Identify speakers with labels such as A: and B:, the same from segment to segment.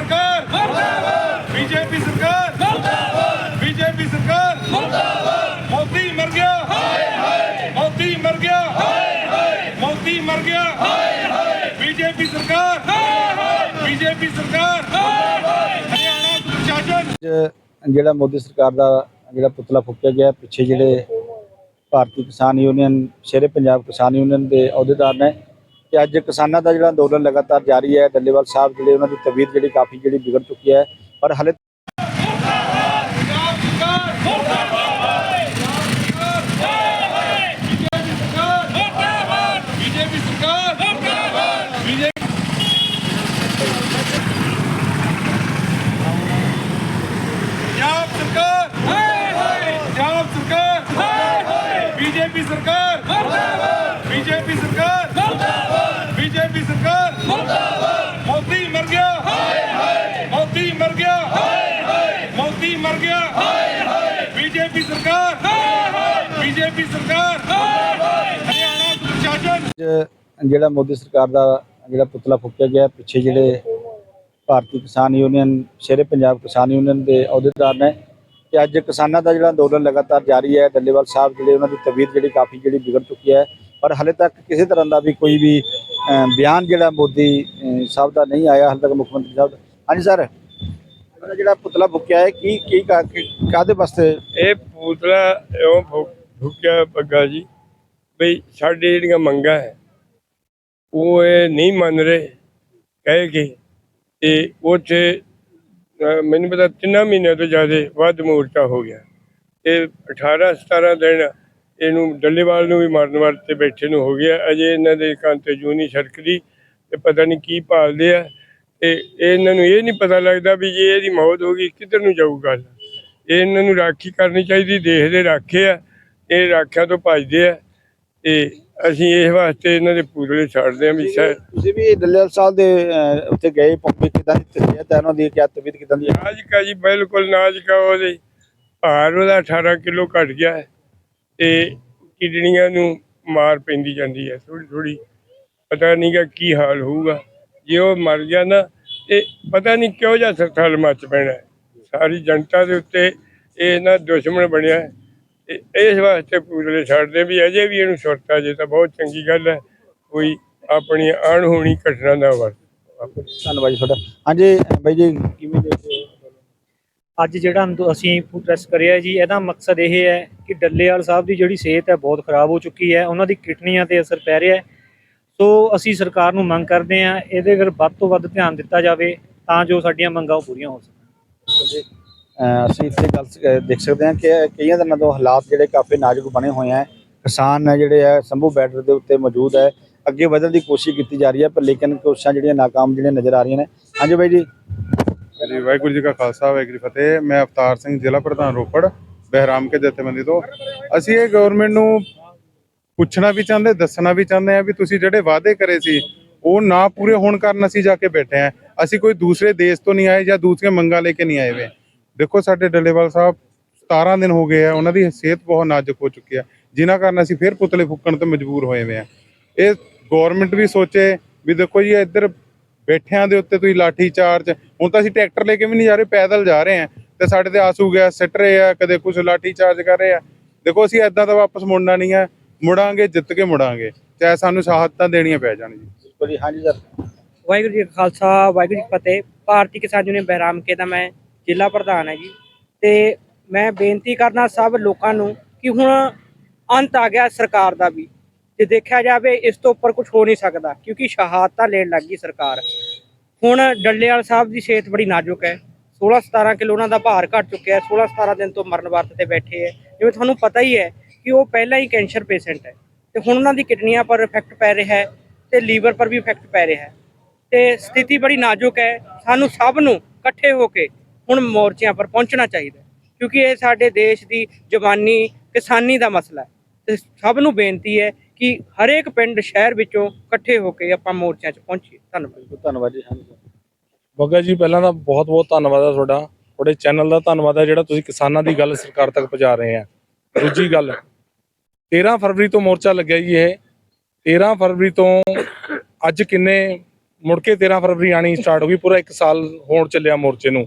A: ਸਰਕਾਰ। ਮੁਰਦਾਬਾਦ ਬੀਜੇਪੀ ਸਰਕਾਰ। ਮੁਰਦਾਬਾਦ ਬੀਜੇਪੀ ਸਰਕਾਰ। ਮੁਰਦਾਬਾਦ ਮੋਦੀ ਮਰ ਗਿਆ। ਹਾਏ ਹਾਏ ਮੋਦੀ ਮਰ ਗਿਆ। ਹਾਏ ਹਾਏ ਮੋਦੀ ਮਰ ਗਿਆ। ਹਾਏ ਹਾਏ ਬੀਜੇਪੀ ਸਰਕਾਰ। ਹਾਏ ਹਾਏ ਬੀਜੇਪੀ ਸਰਕਾਰ। ਹਾਏ ਹਾਏ ਹਰਿਆਣਾ ਪ੍ਰਸ਼ਾਸਨ
B: ਜਿਹੜਾ ਮੋਦੀ ਸਰਕਾਰ ਦਾ ਜਿਹੜਾ ਪੁਤਲਾ ਫੂਕਿਆ ਗਿਆ, ਪਿੱਛੇ ਜਿਹੜੇ ਭਾਰਤੀ ਕਿਸਾਨ ਯੂਨੀਅਨ, ਸ਼ੇਰੇ ਪੰਜਾਬ ਕਿਸਾਨ ਯੂਨੀਅਨ ਦੇ ਅਹੁਦੇਦਾਰ ਨੇ ਕਿ ਅੱਜ ਕਿਸਾਨਾਂ ਦਾ ਜਿਹੜਾ ਅੰਦੋਲਨ ਲਗਾਤਾਰ ਜਾਰੀ ਹੈ ਡੱਲੇਵਾਲ ਸਾਹਿਬ ਜਿਹੜੇ ਉਹਨਾਂ ਦੀ ਤਬੀਅਤ ਜਿਹੜੀ ਕਾਫੀ ਜਿਹੜੀ ਵਿਗੜ ਚੁੱਕੀ ਹੈ ਪਰ ਹਲੇ
A: ਪੰਜਾਬ ਸਰਕਾਰ! ਮੁਰਦਾਬਾਦ ਬੀਜੇਪੀ ਸਰਕਾਰ ਮੁਰਦਾਬਾਦ ਬੀਜੇਪੀ ਪੰਜਾਬ ਸਰਕਾਰ ਹਾਏ ਹਾਏ ਪੰਜਾਬ ਸਰਕਾਰ ਹਾਏ ਹਾਏ ਬੀਜੇਪੀ ਸਰਕਾਰ ਮੁਰਦਾਬਾਦ ਬੀਜੇਪੀ ਸਰਕਾਰ ਮੁਰਦਾਬਾਦ ਬੀਜੇਪੀ ਸਰਕਾਰ। ਮੁਰਦਾਬਾਦ ਮੋਦੀ ਮਰ ਗਿਆ। ਹਾਏ ਹਾਏ ਮੋਦੀ ਮਰ ਗਿਆ। ਹਾਏ ਹਾਏ ਮੋਦੀ ਮਰ ਗਿਆ। ਹਾਏ ਹਾਏ ਬੀਜੇਪੀ ਸਰਕਾਰ। ਹਾਏ ਹਾਏ ਬੀਜੇਪੀ ਸਰਕਾਰ। ਹਾਏ ਹਾਏ ਹਰਿਆਣਾ ਪ੍ਰਸ਼ਾਸਨ
B: ਜਿਹੜਾ ਮੋਦੀ ਸਰਕਾਰ ਦਾ ਜਿਹੜਾ ਪੁਤਲਾ ਫੂਕਿਆ ਗਿਆ, ਪਿੱਛੇ ਜਿਹੜੇ ਭਾਰਤੀ ਕਿਸਾਨ ਯੂਨੀਅਨ, ਸ਼ੇਰੇ ਪੰਜਾਬ ਕਿਸਾਨ ਯੂਨੀਅਨ ਦੇ ਅਹੁਦੇਦਾਰ ਨੇ ਕਿ ਅੱਜ ਕਿਸਾਨਾਂ ਦਾ ਜਿਹੜਾ ਅੰਦੋਲਨ ਲਗਾਤਾਰ ਜਾਰੀ ਹੈ। ਡੱਲੇਵਾਲ ਸਾਹਿਬ ਜਿਹੜੇ ਉਹਨਾਂ ਦੀ ਤਬੀਅਤ ਜਿਹੜੀ ਕਾਫੀ ਜਿਹੜੀ ਵਿਗੜ ਚੁੱਕੀ ਹੈ। ਪਰ ਹਲੇ ਤੱਕ ਕਿਸੇ ਤਰ੍ਹਾਂ ਦਾ ਵੀ ਕੋਈ ਵੀ ਬਿਆਨ ਜਿਹੜਾ ਮੋਦੀ ਸਾਹਿਬ ਦਾ ਨਹੀਂ ਆਇਆ, ਹਾਲੇ ਤੱਕ ਮੁੱਖ ਮੰਤਰੀ ਸਾਹਿਬ ਦਾ। ਹਾਂਜੀ ਸਰ ਉਹਦਾ ਜਿਹੜਾ ਪੁਤਲਾ ਫੂਕਿਆ ਹੈ, ਕੀ ਕੀ ਕਾ- ਵਾਸਤੇ?
C: ਇਹ ਪੂਤਲਾ ਇਉਂ ਫੁੱਕਿਆ ਪੱਗਾ ਜੀ, ਬਈ ਸਾਡੇ ਜਿਹੜੀਆਂ ਮੰਗਾਂ ਹੈ, ਉਹ ਇਹ ਨਹੀਂ ਮੰਨ ਰਹੇ, ਕਹਿ ਕੇ ਤੇ ਉੱਥੇ ਮੈਨੂੰ ਪਤਾ ਤਿੰਨਾਂ ਮਹੀਨਿਆਂ ਤੋਂ ਜ਼ਿਆਦਾ ਵੱਧ ਮੋਰਚਾ ਹੋ ਗਿਆ। ਤੇ 18 17 ਦਿਨ ਇਹਨੂੰ ਡੱਲੇਵਾਲ ਨੂੰ ਵੀ ਮਾਰਨ ਵਾਸਤੇ ਬੈਠੇ ਨੂੰ ਹੋ ਗਿਆ। ਅਜੇ ਇਹਨਾਂ ਦੇ ਕੰਨ ਤੇ ਜੂੰ ਨਹੀਂ ਛੜਕਦੀ ਤੇ ਪਤਾ ਨਹੀਂ ਕੀ ਭਾਲਦੇ ਆ। ਤੇ ਇਹਨਾਂ ਨੂੰ ਇਹ ਨਹੀਂ ਪਤਾ ਲੱਗਦਾ ਵੀ ਜੇ ਇਹਦੀ ਮੌਤ ਹੋ ਗਈ ਕਿੱਧਰ ਨੂੰ ਜਾਊ ਗੱਲ? ਇਹ ਇਹਨਾਂ ਨੂੰ ਰਾਖੀ ਕਰਨੀ ਚਾਹੀਦੀ ਦੇਸ਼ ਦੇ ਰਾਖੇ ਆ। ਇਹ ਰਾਖਿਆਂ ਤੋਂ ਭੱਜਦੇ ਆ। ਤੇ ਅਸੀਂ ਇਸ ਵਾਸਤੇ ਇਹਨਾਂ ਦੇ ਪੂਰੇ ਛੱਡਦੇ ਆ ਵੀ ਸ਼ਾਇਦ
B: ਤੁਸੀਂ ਵੀ ਡੱਲੇਵਾਲ ਸਾਹਿਬ ਦੇ ਉੱਥੇ ਗਏ ਪੰਪੇ ਕਿਦਾਂ ਦੀ ਤਬੀਅਤ ਹੈ ਉਹਨਾਂ ਦੀ ਕਿਆ ਤਬੀਅਤ ਕਿਦਾਂ ਦੀ?
C: ਨਾਜ਼ਕਾ ਜੀ ਬਿਲਕੁਲ ਨਾਜ਼ਕਾ ਉਹਦੇ। ਭਾਰ ਉਹਦਾ 18 ਕਿਲੋ ਘਟ ਗਿਆ। ਹੈ ਤੇ ਕਿਡਨੀਆਂ ਨੂੰ ਮਾਰ ਪੈਂਦੀ ਜਾਂਦੀ ਹੈ। ਥੋੜੀ ਥੋੜੀ ਪਤਾ ਨਹੀਂਗਾ ਕੀ ਹਾਲ ਹੋਊਗਾ। ਜੇ ਉਹ ਮਰ ਗਿਆ ਨਾ, ਤੇ ਪਤਾ ਨਹੀਂ ਕਿਹੋ ਜਿਹਾ ਸਰਥਲ ਮੱਚ ਪੈਣਾ। ਸਾਰੀ ਜਨਤਾ ਦੇ ਉੱਤੇ ਇਹ ਨਾ ਦੁਸ਼ਮਣ ਬਣਿਆ। ਹੈ। ਤੇ ਇਸ ਵਾਸਤੇ ਪੂਰੇ ਛੱਡਦੇ ਵੀ ਅਜੇ ਵੀ ਇਹਨੂੰ ਸੁਰਤਾ ਜੇ ਤਾਂ ਬਹੁਤ ਚੰਗੀ ਗੱਲ ਹੈ। ਕੋਈ ਆਪਣੀ ਅਣਹੋਣੀ ਘਟਨਾ ਨਾ ਵਰਤ
B: ਧੰਨਵਾਦ ਜੀ ਤੁਹਾਡਾ। ਹਾਂਜੀ ਬਾਈ ਜੀ, ਕਿਵੇਂ ਦੇਖਦੇ
D: ਅੱਜ ਜਿਹੜਾ ਅਸੀਂ ਫੂਡ ਟੈਸਟ ਕਰਿਆ ਜੀ, ਇਹਦਾ ਮਕਸਦ ਇਹ ਹੈ ਕਿ ਡੱਲੇਵਾਲ ਸਾਹਿਬ ਦੀ ਜਿਹੜੀ ਸਿਹਤ ਹੈ ਬਹੁਤ ਖਰਾਬ ਹੋ ਚੁੱਕੀ ਹੈ, ਉਹਨਾਂ ਦੀ ਕਿਡਨੀਆਂ ਤੇ ਅਸਰ ਪੈ ਰਿਹਾ ਹੈ। ਸੋ ਅਸੀਂ ਸਰਕਾਰ ਨੂੰ ਮੰਗ ਕਰਦੇ ਹਾਂ, ਇਹਦੇ ਅਗਰ ਵੱਧ ਤੋਂ ਵੱਧ ਧਿਆਨ ਦਿੱਤਾ ਜਾਵੇ, ਤਾਂ ਜੋ ਸਾਡੀਆਂ ਮੰਗਾਂ ਉਹ ਪੂਰੀਆਂ ਹੋ ਸਕਣ।
B: ਅਹ ਅਸੀਂ ਇੱਥੇ ਗੱਲ ਦੇਖ ਸਕਦੇ ਹਾਂ ਕਿ ਕਈਆਂ ਦਿਨਾਂ ਤੋਂ ਹਾਲਾਤ ਜਿਹੜੇ ਕਾਫੀ ਨਾਜ਼ੁਕ ਬਣੇ ਹੋਏ ਆ ਕਿਸਾਨ ਜਿਹੜੇ ਆ ਸੰਭੂ ਬਾਰਡਰ ਦੇ ਉੱਤੇ ਮੌਜੂਦ ਹੈ। ਅੱਗੇ ਵਧਣ ਦੀ ਕੋਸ਼ਿਸ਼ ਕੀਤੀ ਜਾ ਰਹੀ ਹੈ, ਪਰ ਲੇਕਿਨ ਕੋਸ਼ਿਸ਼ਾਂ ਜਿਹੜੀਆਂ ਨਾਕਾਮ ਜਿਹੜੀਆਂ ਨਜ਼ਰ ਆ ਰਹੀਆਂ ਨੇ। ਹਾਂਜੀ ਬਾਈ ਜੀ।
E: ਜੀ ਵਾਹਿਗੁਰੂ ਜੀ ਕਾ ਖਾਲਸਾ, ਵਾਹਿਗੁਰੂ ਫਤਿਹ। ਮੈਂ ਅਵਤਾਰ ਸਿੰਘ, ਜ਼ਿਲ੍ਹਾ ਪ੍ਰਧਾਨ ਰੋਪੜ, ਬਹਿਰਾਮ ਕੇ ਜਥੇਬੰਦੀ ਤੋਂ। ਅਸੀਂ ਇਹ ਗਵਰਨਮੈਂਟ ਨੂੰ ਪੁੱਛਣਾ ਵੀ ਚਾਹੁੰਦੇ, ਦੱਸਣਾ ਵੀ ਚਾਹੁੰਦੇ ਆ ਵੀ ਤੁਸੀਂ ਜਿਹੜੇ ਵਾਅਦੇ ਕਰੇ ਸੀ, ਉਹ ਨਾ ਪੂਰੇ ਹੋਣ ਕਾਰਨ ਅਸੀਂ ਜਾ ਕੇ ਬੈਠੇ ਆ ਅਸੀਂ ਕੋਈ ਦੂਸਰੇ ਦੇਸ਼ ਤੋਂ ਨਹੀਂ ਆਏ ਜਾਂ ਦੂਸਰੀਆਂ ਮੰਗਾਂ ਲੈ ਕੇ ਨਹੀਂ ਆਏ ਵੇ। ਦੇਖੋ, ਸਾਡੇ ਡੱਲੇਵਾਲ ਸਾਹਿਬ 17 ਦਿਨ ਹੋ ਗਏ ਆ, ਉਹਨਾਂ ਦੀ ਸਿਹਤ ਬਹੁਤ ਨਾਜ਼ੁਕ ਹੋ ਚੁੱਕੀ ਆ। ਜਿਨ੍ਹਾਂ ਕਾਰਨ ਅਸੀਂ ਫਿਰ ਪੁਤਲੇ ਫੂਕਣ ਤੇ ਮਜਬੂਰ ਹੋਏ ਵੇ ਆ। ਇਹ ਗਵਰਨਮੈਂਟ ਵੀ ਸੋਚੇ ਵੀ ਦੇਖੋ ਜੀ ਇੱਧਰ ਬੈਠਿਆਂ ਦੇ ਉੱਤੇ ਤੁਸੀਂ ਲਾਠੀ ਚਾਰਜ ਹੁਣ ਤਾਂ ਅਸੀਂ ਟਰੈਕਟਰ ਲੈ ਕੇ ਵੀ ਨਹੀਂ ਜਾ ਰਹੇ ਪੈਦਲ ਜਾ ਰਹੇ ਆ ਤੇ ਸਾਡੇ ਤੇ ਆਸੂ ਗਿਆ ਸਿੱਟ ਰਹੇ ਆ ਕਦੇ ਕੁਝ ਲਾਠੀ ਚਾਰਜ ਕਰ ਰਹੇ ਆ। ਦੇਖੋ ਅਸੀਂ ਐਦਾਂ ਤਾਂ ਵਾਪਸ ਮੁੜਨਾ ਨਹੀਂ ਆ ਮੁੜਾਂਗੇ ਜਿੱਤ ਕੇ ਮੁੜਾਂਗੇ। ਚਾਹੇ ਸਾਨੂੰ ਸ਼ਹਾਦਤਾਂ ਦੇਣੀਆਂ ਪੈ ਜਾਣ ਜੀ।
B: ਬਿਲਕੁਲ ਜੀ ਹਾਂਜੀ ਸਰ।
F: ਵਾਹਿਗੁਰੂ ਜੀ ਕਾ ਖਾਲਸਾ ਵਾਹਿਗੁਰੂ ਜੀ ਫਤਿਹ। ਭਾਰਤੀ ਕਿਸਾਨ ਯੂਨੀਅਨ ਬਹਿਰਾਮ ਕੇ ਦਾ ਮੈਂ ਜ਼ਿਲ੍ਹਾ ਪ੍ਰਧਾਨ ਹੈ ਜੀ। ਤੇ ਮੈਂ ਬੇਨਤੀ ਕਰਨਾ ਸਭ ਲੋਕਾਂ ਨੂੰ ਕਿ ਹੁਣ ਅੰਤ ਆ ਗਿਆ ਸਰਕਾਰ ਦਾ ਵੀ। ਜੇ ਦੇਖਿਆ ਜਾਵੇ ਇਸ ਤੋਂ ਉੱਪਰ ਕੁਝ ਹੋ ਨਹੀਂ ਸਕਦਾ ਕਿਉਂਕਿ ਸ਼ਹਾਦਤਾਂ ਲੈਣ ਲੱਗ ਗਈ ਸਰਕਾਰ। ਹੁਣ ਡੱਲੇਵਾਲ ਸਾਹਿਬ ਦੀ ਸਿਹਤ ਬੜੀ ਨਾਜ਼ੁਕ ਹੈ। 16 17 ਕਿਲੋ ਉਹਨਾਂ ਦਾ ਭਾਰ ਘਟ ਚੁੱਕਿਆ ਹੈ। 16 17 ਦਿਨ ਤੋਂ ਮਰਨ ਵਰਤ ਤੇ ਬੈਠੇ ਹੈ। ਜਿਵੇਂ ਤੁਹਾਨੂੰ ਪਤਾ ਹੀ ਹੈ ਕਿ ਉਹ ਪਹਿਲਾਂ ਹੀ ਕੈਂਸਰ ਪੇਸ਼ੈਂਟ ਹੈ। ਤੇ ਹੁਣ ਉਹਨਾਂ ਦੀ ਕਿਡਨੀਆਂ ਪਰ ਇਫੈਕਟ ਪੈ ਰਿਹਾ ਹੈ ਤੇ ਲੀਵਰ ਪਰ ਵੀ ਇਫੈਕਟ ਪੈ ਰਿਹਾ ਹੈ। ਤੇ ਸਥਿਤੀ ਬੜੀ ਨਾਜ਼ੁਕ ਹੈ। ਸਾਨੂੰ ਸਭ ਨੂੰ ਇਕੱਠੇ ਹੋ ਕੇ ਹੁਣ ਮੋਰਚਿਆਂ ਪਰ ਪਹੁੰਚਣਾ ਚਾਹੀਦਾ ਕਿਉਂਕਿ ਇਹ ਸਾਡੇ ਦੇਸ਼ ਦੀ ਜਵਾਨੀ, ਕਿਸਾਨੀ ਦਾ ਮਸਲਾ ਹੈ। ਤੇ ਸਭ ਨੂੰ ਬੇਨਤੀ ਹੈ ਕਿ ਹਰੇਕ ਪਿੰਡ ਸ਼ਹਿਰ ਵਿੱਚੋਂ ਇਕੱਠੇ ਹੋ ਕੇ ਆਪਾਂ ਮੋਰਚਿਆਂ 'ਚ ਪਹੁੰਚੀਏ। ਧੰਨਵਾਦ
B: ਧੰਨਵਾਦ ਜੀ ਹਾਂਜੀ।
G: ਬੱਗਾ ਜੀ ਪਹਿਲਾਂ ਤਾਂ ਬਹੁਤ ਬਹੁਤ ਧੰਨਵਾਦ ਹੈ ਤੁਹਾਡਾ। ਤੁਹਾਡੇ ਚੈਨਲ ਦਾ ਧੰਨਵਾਦ ਹੈ ਜਿਹੜਾ ਤੁਸੀਂ ਕਿਸਾਨਾਂ ਦੀ ਗੱਲ ਸਰਕਾਰ ਤੱਕ ਪਹੁੰਚਾ ਰਹੇ ਆ। ਦੂਜੀ ਗੱਲ 13 ਫਰਵਰੀ ਤੋਂ ਮੋਰਚਾ ਲੱਗਿਆ ਜੀ ਇਹ। 13 ਫਰਵਰੀ ਤੋਂ ਅੱਜ ਕਿੰਨੇ ਮੁੜ ਕੇ 13 ਫਰਵਰੀ ਆਣੀ ਸਟਾਰਟ ਹੋ ਗਈ ਪੂਰਾ 1 ਸਾਲ ਹੋਣ ਚੱਲਿਆ ਮੋਰਚੇ ਨੂੰ।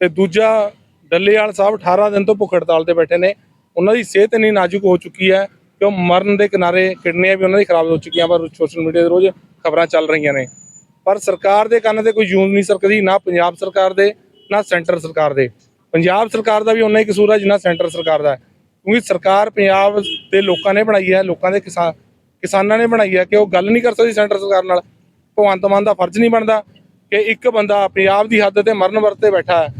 G: ਤੇ ਦੂਜਾ ਡੱਲੇਵਾਲ ਸਾਹਿਬ 18 ਦਿਨ ਤੋਂ ਭੁੱਖ ਹੜਤਾਲ ਤੇ ਬੈਠੇ ਨੇ। ਉਹਨਾਂ ਦੀ ਸਿਹਤ ਇੰਨੀ ਨਾਜ਼ੁਕ ਹੋ ਚੁੱਕੀ ਹੈ ਕਿ ਉਹ ਮਰਨ ਦੇ ਕਿਨਾਰੇ ਕਿਡਨੀਆਂ ਵੀ ਉਹਨਾਂ ਦੀ ਖਰਾਬ ਹੋ ਚੁੱਕੀਆਂ, ਪਰ ਸੋਸ਼ਲ ਮੀਡੀਆ ਤੇ ਰੋਜ਼ ਖਬਰਾਂ ਚੱਲ ਰਹੀਆਂ ਨੇ। ਪਰ ਸਰਕਾਰ ਦੇ ਕੰਨ ਤੇ ਕੋਈ ਜੂਨ ਨਹੀਂ ਸਰਕਦੀ, ਨਾ ਪੰਜਾਬ ਸਰਕਾਰ ਦੇ, ਨਾ ਸੈਂਟਰ ਸਰਕਾਰ ਦੇ। ਪੰਜਾਬ ਸਰਕਾਰ ਦਾ ਵੀ ਉਨਾ ਹੀ ਕਸੂਰ ਹੈ ਜਿੰਨਾ ਸੈਂਟਰ ਸਰਕਾਰ ਦਾ ਹੈ। ਕਿਉਂਕਿ ਸਰਕਾਰ ਪੰਜਾਬ ਦੇ ਲੋਕਾਂ ਨੇ ਬਣਾਈ ਹੈ, ਲੋਕਾਂ ਦੇ ਕਿਸਾਨ ਕਿਸਾਨਾਂ ਨੇ ਬਣਾਈ ਹੈ ਕਿ ਉਹ ਗੱਲ ਨਹੀਂ ਕਰ ਸਕਦੀ ਸੈਂਟਰ ਸਰਕਾਰ ਨਾਲ। ਭਗਵੰਤ ਮਾਨ ਦਾ ਫਰਜ਼ ਨਹੀਂ ਬਣਦਾ ਕਿ ਇੱਕ ਬੰਦਾ ਪੰਜਾਬ ਦੀ ਹੱਦ ਤੇ ਮਰਨ ਵਰਤੇ ਬੈਠਾ ਹੈ।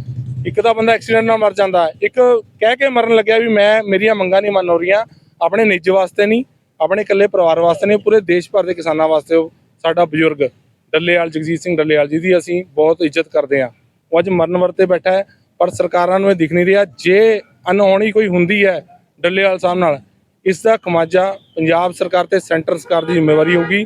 G: ਇੱਕ ਤਾਂ ਬੰਦਾ ਐਕਸੀਡੈਂਟ ਨਾਲ ਮਰ ਜਾਂਦਾ ਹੈ। ਇੱਕ ਕਹਿ ਕੇ ਮਰਨ ਲੱਗਿਆ ਵੀ ਮੈਂ, ਮੇਰੀਆਂ ਮੰਗਾਂ ਨਹੀਂ ਮੰਨ ਹੋ ਰਹੀਆਂ। ਆਪਣੇ ਨਿੱਜ ਵਾਸਤੇ ਨਹੀਂ, ਆਪਣੇ ਇਕੱਲੇ ਪਰਿਵਾਰ ਵਾਸਤੇ ਨਹੀਂ, ਪੂਰੇ ਦੇਸ਼ ਭਰ ਦੇ ਕਿਸਾਨਾਂ ਵਾਸਤੇ ਉਹ ਸਾਡਾ ਬਜ਼ੁਰਗ ਡੱਲੇਵਾਲ, ਜਗਜੀਤ ਸਿੰਘ ਡੱਲੇਵਾਲ ਜੀ ਦੀ ਅਸੀਂ ਬਹੁਤ ਇੱਜ਼ਤ ਕਰਦੇ ਹਾਂ। ਉਹ ਅੱਜ ਮਰਨ ਵਰਤੇ ਬੈਠਾ ਹੈ, ਪਰ ਸਰਕਾਰਾਂ ਨੂੰ ਇਹ ਦਿਖ ਨਹੀਂ ਰਿਹਾ, ਜੇ ਅਨਹੋਣੀ ਕੋਈ ਹੁੰਦੀ ਹੈ ਡੱਲੇਵਾਲ ਸਾਹਿਬ ਨਾਲ, ਇਸ ਦਾ ਖਮਾਜਾ ਪੰਜਾਬ ਸਰਕਾਰ ਤੇ ਸੈਂਟਰ ਸਰਕਾਰ ਦੀ ਜ਼ਿੰਮੇਵਾਰੀ ਹੋਊਗੀ।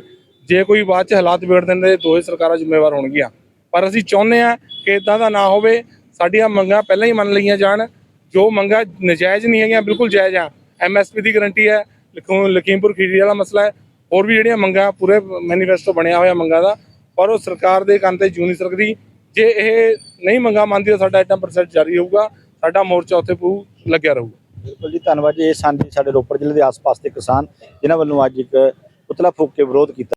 G: ਜੇ ਕੋਈ ਬਾਅਦ ਚ ਹਾਲਾਤ ਵਿਗੜ ਦਿੰਦੇ, ਦੋਹੇ ਸਰਕਾਰਾਂ ਜ਼ਿੰਮੇਵਾਰ ਹੋਣਗੀਆਂ। ਪਰ ਅਸੀਂ ਚਾਹੁੰਦੇ ਹਾਂ ਕਿ ਇਦਾਂ ਦਾ ਨਾ ਹੋਵੇ, ਸਾਡੀਆਂ ਮੰਗਾਂ ਪਹਿਲਾਂ ਹੀ ਮੰਨ ਲਈਆਂ ਜਾਣ। ਜੋ ਮੰਗਾਂ ਨਜਾਇਜ਼ ਨਹੀਂ ਹੈਗੀਆਂ, ਬਿਲਕੁਲ ਜਾਇਜ਼ ਆ। ਐਮਐਸਪੀ ਦੀ ਗਾਰੰਟੀ ਹੈ, ਲਖੂ- ਲਖੀਮਪੁਰ ਖੀਰੀ ਵਾਲਾ ਮਸਲਾ ਹੈ। ਹੋਰ ਵੀ ਜਿਹੜੀਆਂ ਮੰਗਾਂ, ਪੂਰੇ ਮੈਨੀਫੈਸਟੋ ਬਣਿਆ ਹੋਇਆ ਮੰਗਾਂ ਦਾ, ਪਰ ਉਹ ਸਰਕਾਰ ਦੇ ਕੰਨ ਤੇ ਜੂ ਨਹੀਂ ਸਕਦੀ। ਜੇ ਇਹ ਨਹੀਂ ਮੰਗਾਂ ਮੰਨਦੀ ਤਾਂ ਸਾਡਾ ਇਟਾ ਪ੍ਰੋਸੈਸ ਜਾਰੀ ਰਹੂਗਾ ਸਾਡਾ ਮੋਰਚਾ ਉੱਥੇ ਪੂ ਲੱਗਿਆ ਰਹੂਗਾ।
B: ਬਿਲਕੁਲ ਜੀ, ਧੰਨਵਾਦ ਜੀ, ਇਹ ਸਨ ਜੀ ਸਾਡੇ ਰੋਪੜ ਜ਼ਿਲ੍ਹੇ ਦੇ ਆਸ-ਪਾਸ ਦੇ ਕਿਸਾਨ, ਜਿਨ੍ਹਾਂ ਵੱਲੋਂ ਅੱਜ ਇੱਕ ਪੁਤਲਾ ਫੂਕ ਕੇ ਵਿਰੋਧ ਕੀਤਾ।